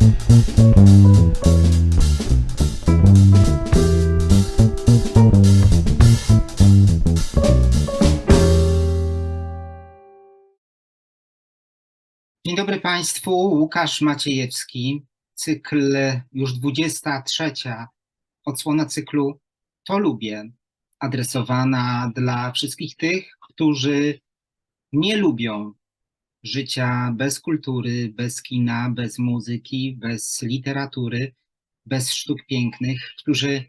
Dzień dobry Państwu, Łukasz Maciejewski, cykl już 23, odsłona cyklu To lubię, adresowana dla wszystkich tych, którzy nie lubią życia bez kultury, bez kina, bez muzyki, bez literatury, bez sztuk pięknych, którzy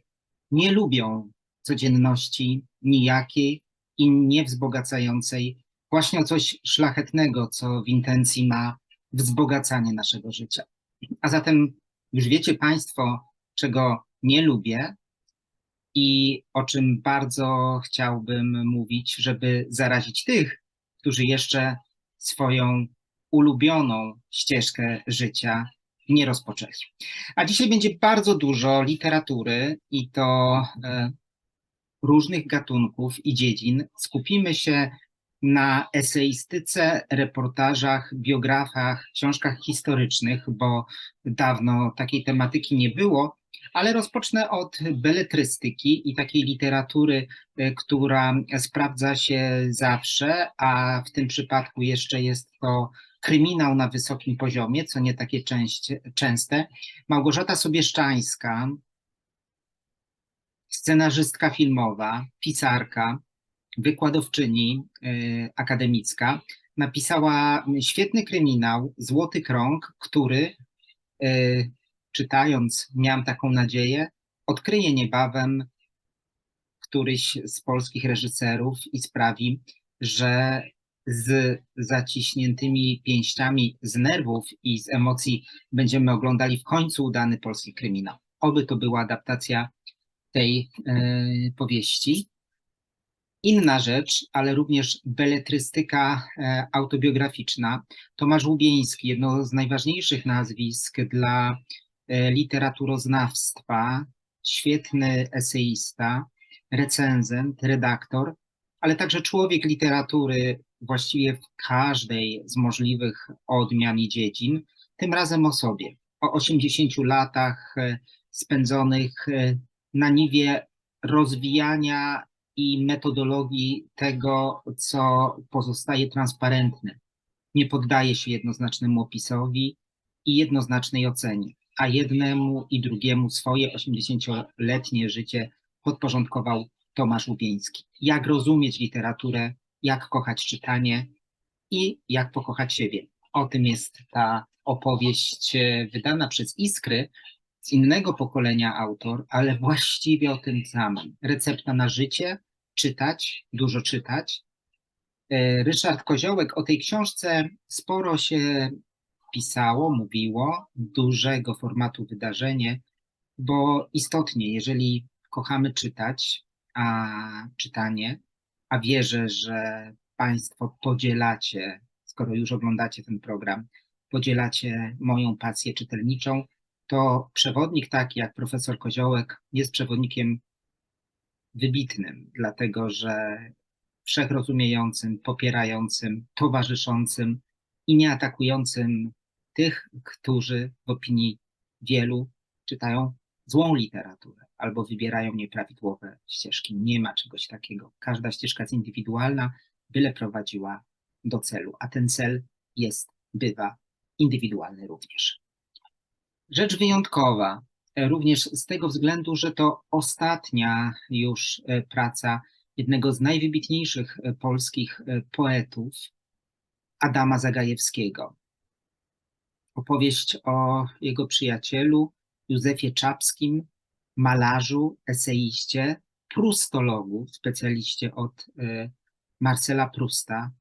nie lubią codzienności nijakiej i niewzbogacającej, właśnie o coś szlachetnego, co w intencji ma wzbogacanie naszego życia. A zatem już wiecie Państwo, czego nie lubię i o czym bardzo chciałbym mówić, żeby zarazić tych, którzy jeszcze swoją ulubioną ścieżkę życia nie rozpoczęli. A dzisiaj będzie bardzo dużo literatury i to e, różnych gatunków i dziedzin. Skupimy się na eseistyce, reportażach, biografach, książkach historycznych, bo dawno takiej tematyki nie było, ale rozpocznę od beletrystyki i takiej literatury, y, która sprawdza się zawsze, a w tym przypadku jeszcze jest to kryminał na wysokim poziomie, co nie takie część, częste. Małgorzata Sobieszczańska, scenarzystka filmowa, pisarka, wykładowczyni y, akademicka, napisała świetny kryminał Złoty Krąg, który y, czytając, miałam taką nadzieję, odkryje niebawem któryś z polskich reżyserów i sprawi, że z zaciśniętymi pięściami z nerwów i z emocji będziemy oglądali w końcu udany polski kryminał. Oby to była adaptacja tej y, powieści. Inna rzecz, ale również beletrystyka e, autobiograficzna. Tomasz Łubieński, jedno z najważniejszych nazwisk dla literaturoznawstwa, świetny eseista, recenzent, redaktor, ale także człowiek literatury właściwie w każdej z możliwych odmian i dziedzin, tym razem o sobie, o 80 latach e, spędzonych na niwie rozwijania i metodologii tego, co pozostaje transparentne. Nie poddaje się jednoznacznemu opisowi i jednoznacznej ocenie, a jednemu i drugiemu swoje 80-letnie życie podporządkował Tomasz Łubieński. Jak rozumieć literaturę, jak kochać czytanie i jak pokochać siebie. O tym jest ta opowieść e, wydana przez Iskry, z innego pokolenia autor, ale właściwie o tym samym. Recepta na życie, czytać, dużo czytać. E, Ryszard Koziołek o tej książce sporo się pisało, mówiło, dużego formatu wydarzenie, bo istotnie, jeżeli kochamy czytać, a czytanie, a wierzę, że Państwo podzielacie, skoro już oglądacie ten program, podzielacie moją pasję czytelniczą, to przewodnik taki jak profesor Koziołek jest przewodnikiem wybitnym, dlatego że wszechrozumiejącym, popierającym, towarzyszącym i nie atakującym tych, którzy w opinii wielu czytają złą literaturę albo wybierają nieprawidłowe ścieżki. Nie ma czegoś takiego. Każda ścieżka jest indywidualna, byle prowadziła do celu, a ten cel jest, bywa indywidualny również. Rzecz wyjątkowa, e, również z tego względu, że to ostatnia już e, praca jednego z najwybitniejszych e, polskich poetów, Adama Zagajewskiego. Opowieść o jego przyjacielu Józefie Czapskim, malarzu, eseiście, prustologu, specjaliście od Marcela Prusta,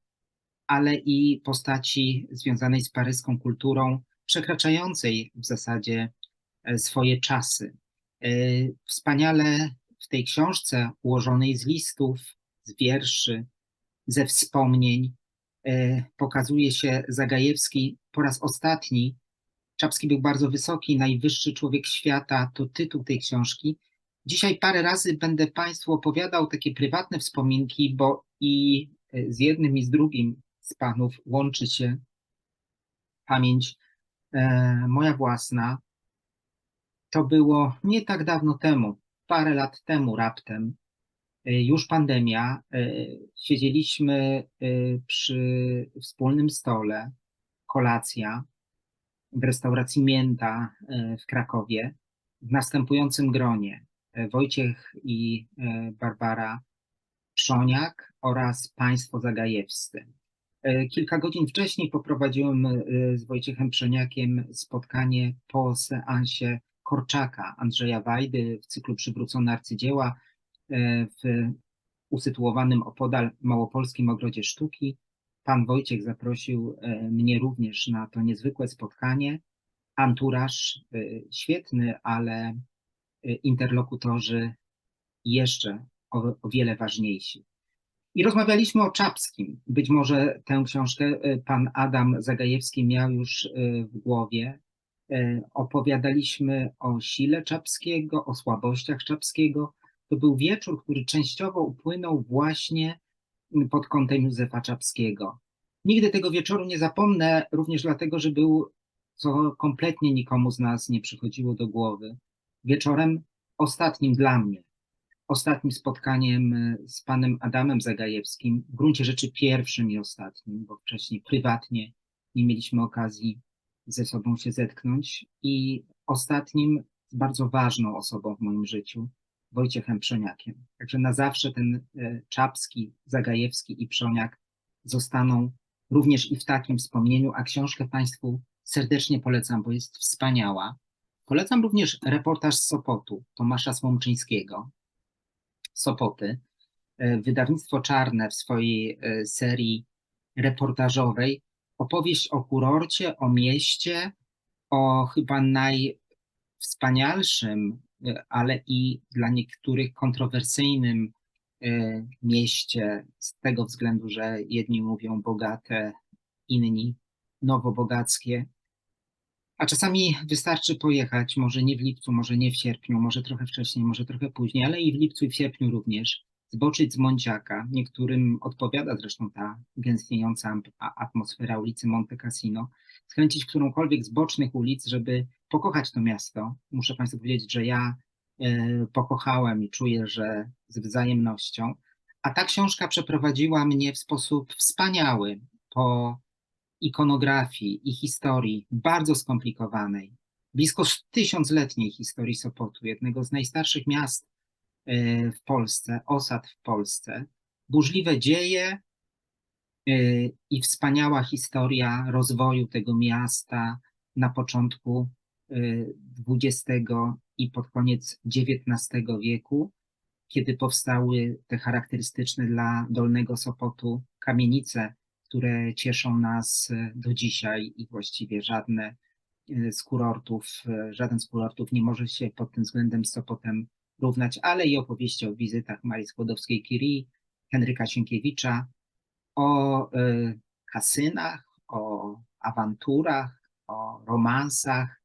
ale i postaci związanej z paryską kulturą, przekraczającej w zasadzie e, swoje czasy. E, wspaniale w tej książce ułożonej z listów, z wierszy, ze wspomnień pokazuje się Zagajewski po raz ostatni. Czapski był bardzo wysoki, najwyższy człowiek świata, to tytuł tej książki. Dzisiaj parę razy będę Państwu opowiadał takie prywatne wspominki, bo i z jednym i z drugim z panów łączy się pamięć e, moja własna, to było nie tak dawno temu, parę lat temu raptem, e, już pandemia, e, siedzieliśmy e, przy wspólnym stole, kolacja w restauracji Mięta e, w Krakowie, w następującym gronie. E, Wojciech i e, Barbara Trzoniak oraz państwo Zagajewscy. E, Kilka godzin wcześniej poprowadziłem e, z Wojciechem Przoniakiem spotkanie po seansie Korczaka Andrzeja Wajdy w cyklu Przywrócone Arcydzieła e, w usytuowanym opodal Małopolskim Ogrodzie Sztuki. Pan Wojciech zaprosił e, mnie również na to niezwykłe spotkanie. Anturaż e, świetny, ale e, interlokutorzy jeszcze o, o wiele ważniejsi. I rozmawialiśmy o Czapskim. Być może tę książkę e, pan Adam Zagajewski miał już e, w głowie. E, Opowiadaliśmy o sile Czapskiego, o słabościach Czapskiego. To był wieczór, który częściowo upłynął właśnie pod kątem Józefa Czapskiego. Nigdy tego wieczoru nie zapomnę, również dlatego, że był, co kompletnie nikomu z nas nie przychodziło do głowy, wieczorem ostatnim dla mnie ostatnim spotkaniem e, z panem Adamem Zagajewskim, w gruncie rzeczy pierwszym i ostatnim, bo wcześniej prywatnie nie mieliśmy okazji ze sobą się zetknąć i ostatnim bardzo ważną osobą w moim życiu, Wojciechem Przoniakiem. Także na zawsze ten e, Czapski, Zagajewski i Przoniak zostaną również i w takim wspomnieniu, a książkę Państwu serdecznie polecam, bo jest wspaniała. Polecam również reportaż z Sopotu Tomasza Słomczyńskiego, Sopoty. E, Wydawnictwo Czarne w swojej e, serii reportażowej opowieść o kurorcie, o mieście, o chyba najwspanialszym, ale i dla niektórych kontrowersyjnym e, mieście, z tego względu, że jedni mówią bogate, inni nowobogackie. A czasami wystarczy pojechać, może nie w lipcu, może nie w sierpniu, może trochę wcześniej, może trochę później, ale i w lipcu i w sierpniu również, zboczyć z Monciaka, niektórym odpowiada zresztą ta gęstniejąca atmosfera ulicy Monte Cassino, skręcić którąkolwiek z bocznych ulic, żeby pokochać to miasto. Muszę Państwu powiedzieć, że ja e, pokochałem i czuję, że z wzajemnością. A ta książka przeprowadziła mnie w sposób wspaniały po ikonografii i historii bardzo skomplikowanej, blisko tysiącletniej historii Sopotu, jednego z najstarszych miast w Polsce, osad w Polsce, burzliwe dzieje e, i wspaniała historia rozwoju tego miasta na początku XX i pod koniec XIX wieku, kiedy powstały te charakterystyczne dla Dolnego Sopotu kamienice, które cieszą nas do dzisiaj i właściwie żadne z kurortów, żaden z kurortów nie może się pod tym względem z Sopotem równać, ale i opowieści o wizytach Marii Skłodowskiej-Curie, Henryka Sienkiewicza, o y, kasynach, o awanturach, o romansach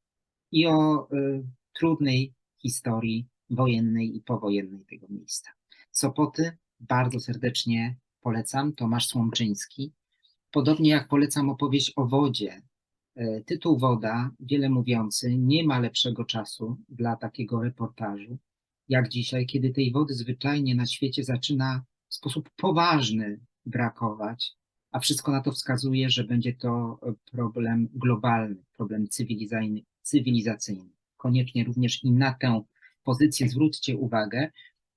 i o y, trudnej historii wojennej i powojennej tego miejsca. Sopoty bardzo serdecznie polecam, Tomasz Słomczyński. Podobnie jak polecam opowieść o wodzie. E, Tytuł Woda, wiele mówiący, nie ma lepszego czasu dla takiego reportażu, jak dzisiaj, kiedy tej wody zwyczajnie na świecie zaczyna w sposób poważny brakować, a wszystko na to wskazuje, że będzie to e, problem globalny, problem cywilizacyjny. Koniecznie również i na tę pozycję zwróćcie uwagę.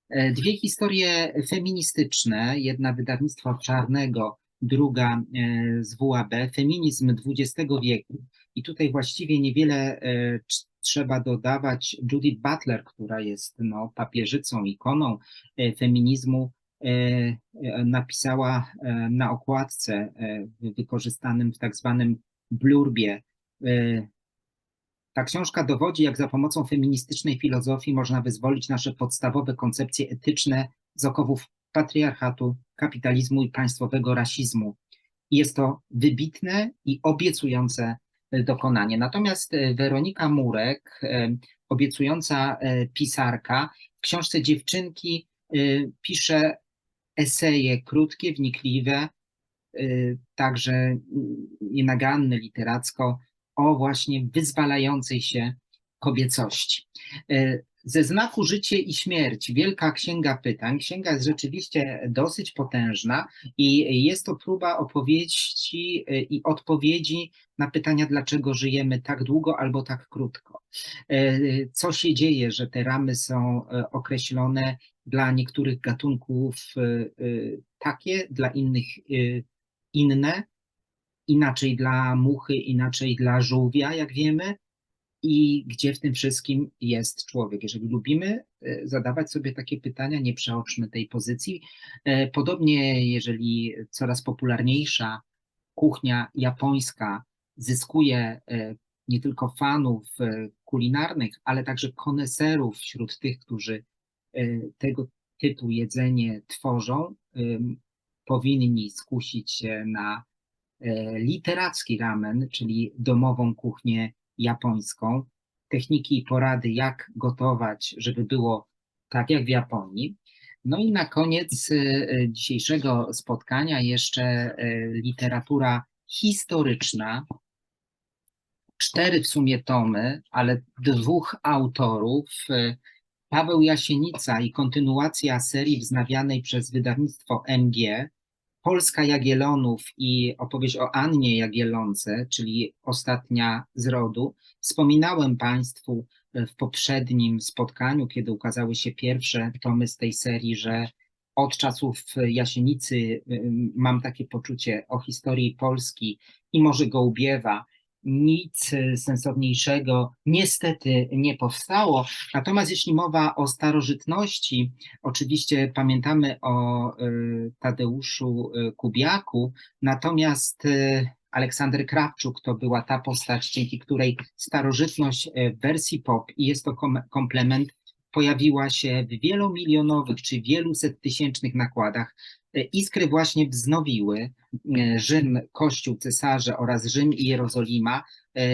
E, Dwie historie feministyczne, jedna wydawnictwa czarnego, druga e, z WAB, feminizm XX wieku. I tutaj właściwie niewiele trzeba dodawać. Judith Butler, która jest no, papieżycą, ikoną e, feminizmu, e, e, napisała na okładce wykorzystanym w tak zwanym blurbie. Ta książka dowodzi, jak za pomocą feministycznej filozofii można wyzwolić nasze podstawowe koncepcje etyczne z okowów patriarchatu, kapitalizmu i państwowego rasizmu. Jest to wybitne i obiecujące dokonanie. Natomiast e, Weronika Murek, e, obiecująca e, pisarka, w książce Dziewczynki pisze eseje krótkie, wnikliwe, także mm, nienaganne literacko o właśnie wyzwalającej się kobiecości. Ze znaku Życie i Śmierć, Wielka Księga Pytań. Księga jest rzeczywiście dosyć potężna i jest to próba opowieści e, i odpowiedzi na pytania, dlaczego żyjemy tak długo albo tak krótko. E, Co się dzieje, że te ramy są e, określone dla niektórych gatunków e, e, takie, dla innych inne, inaczej dla muchy, inaczej dla żółwia, jak wiemy, i gdzie w tym wszystkim jest człowiek. Jeżeli lubimy e, zadawać sobie takie pytania, nie przeoczmy tej pozycji. E, Podobnie, jeżeli coraz popularniejsza kuchnia japońska zyskuje e, nie tylko fanów kulinarnych, ale także koneserów wśród tych, którzy tego typu jedzenie tworzą, powinni skusić się na literacki ramen, czyli domową kuchnię japońską, techniki i porady, jak gotować, żeby było tak jak w Japonii. No i na koniec e, e, dzisiejszego spotkania jeszcze e, literatura historyczna. Cztery w sumie tomy, ale dwóch autorów. Paweł Jasienica i kontynuacja serii wznawianej przez wydawnictwo MG, Polska Jagiellonów i opowieść o Annie Jagiellonce, czyli ostatnia z rodu. Wspominałem Państwu e, w poprzednim spotkaniu, kiedy ukazały się pierwsze tomy z tej serii, że od czasów Jasienicy y, mam takie poczucie o historii Polski i może Gołbiewa, nic e, sensowniejszego niestety nie powstało. Natomiast jeśli mowa o starożytności, oczywiście pamiętamy o e, Tadeuszu e, Kubiaku, natomiast Aleksander Krawczuk to była ta postać, dzięki której starożytność w wersji pop, i jest to kom- komplement, pojawiła się w wielomilionowych czy wieluset tysięcznych nakładach. Iskry właśnie wznowiły e, Rzym, Kościół, cesarze oraz Rzym i Jerozolima. E,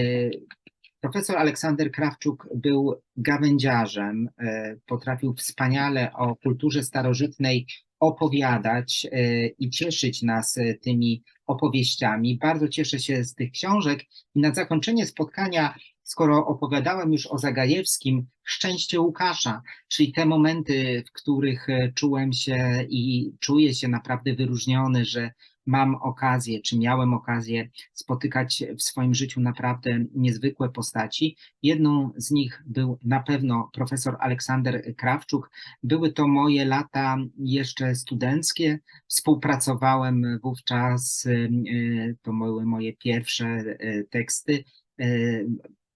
Profesor Aleksander Krawczuk był gawędziarzem, e, potrafił wspaniale o kulturze starożytnej opowiadać e, i cieszyć nas e, tymi opowieściami. Bardzo cieszę się z tych książek i na zakończenie spotkania, skoro opowiadałem już o Zagajewskim, Szczęście Łukasza, czyli te momenty, w których e, czułem się i czuję się naprawdę wyróżniony, że mam okazję, czy miałem okazję spotykać w swoim życiu naprawdę niezwykłe postaci. Jedną z nich był na pewno profesor Aleksander Krawczuk. Były to moje lata jeszcze studenckie. Współpracowałem wówczas, y, to były moje pierwsze y, teksty y,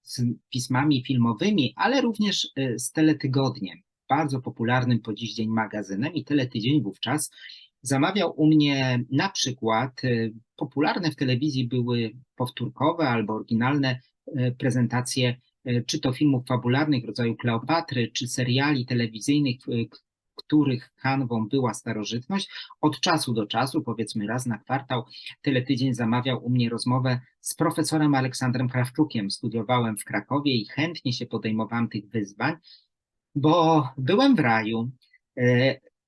z pismami filmowymi, ale również y, z teletygodniem, bardzo popularnym po dziś dzień magazynem i teletydzień wówczas zamawiał u mnie na przykład, y, popularne w telewizji były powtórkowe albo oryginalne y, prezentacje, y, czy to filmów fabularnych rodzaju Kleopatry, czy seriali telewizyjnych, których kanwą była starożytność. Od czasu do czasu, powiedzmy raz na kwartał, Teletydzień zamawiał u mnie rozmowę z profesorem Aleksandrem Krawczukiem. Studiowałem w Krakowie i chętnie się podejmowałem tych wyzwań, bo byłem w raju.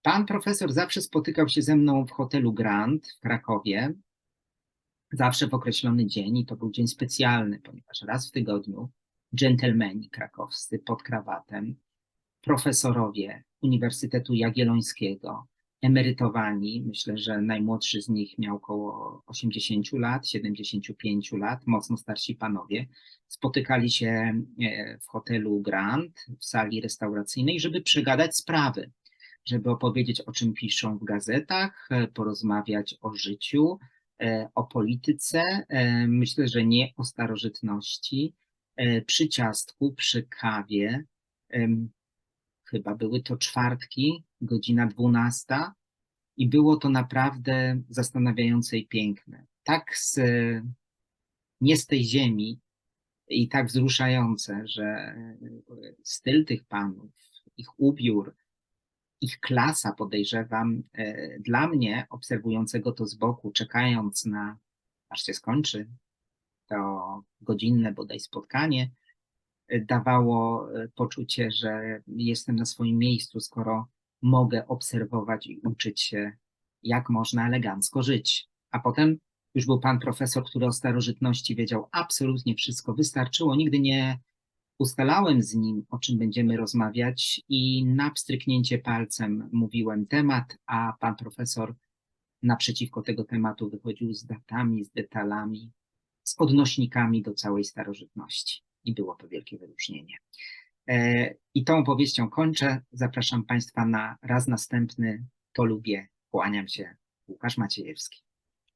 Pan profesor zawsze spotykał się ze mną w hotelu Grand w Krakowie, zawsze w określony dzień i to był dzień specjalny, ponieważ raz w tygodniu dżentelmeni krakowscy pod krawatem, profesorowie Uniwersytetu Jagiellońskiego, emerytowani, myślę, że najmłodszy z nich miał około 80 lat, 75 lat, mocno starsi panowie, spotykali się e, w hotelu Grand, w sali restauracyjnej, żeby przegadać sprawy żeby opowiedzieć, o czym piszą w gazetach, e, porozmawiać o życiu, e, o polityce. e, Myślę, że nie o starożytności. Przy ciastku, przy kawie. Chyba były to czwartki, godzina dwunasta, i było to naprawdę zastanawiające i piękne. Tak z, nie z tej ziemi i tak wzruszające, że styl tych panów, ich ubiór, ich klasa, podejrzewam, e, dla mnie, obserwującego to z boku, czekając na, aż się skończy to godzinne bodaj spotkanie, e, dawało e, poczucie, że jestem na swoim miejscu, skoro mogę obserwować i uczyć się, jak można elegancko żyć. A potem już był pan profesor, który o starożytności wiedział absolutnie wszystko. Wystarczyło, nigdy nie ustalałem z nim, o czym będziemy rozmawiać, i na pstryknięcie palcem mówiłem temat, a pan profesor naprzeciwko tego tematu wychodził z datami, z detalami, z odnośnikami do całej starożytności. I było to wielkie wyróżnienie. E, I tą opowieścią kończę. Zapraszam Państwa na raz następny. To lubię. Kłaniam się. Łukasz Maciejewski.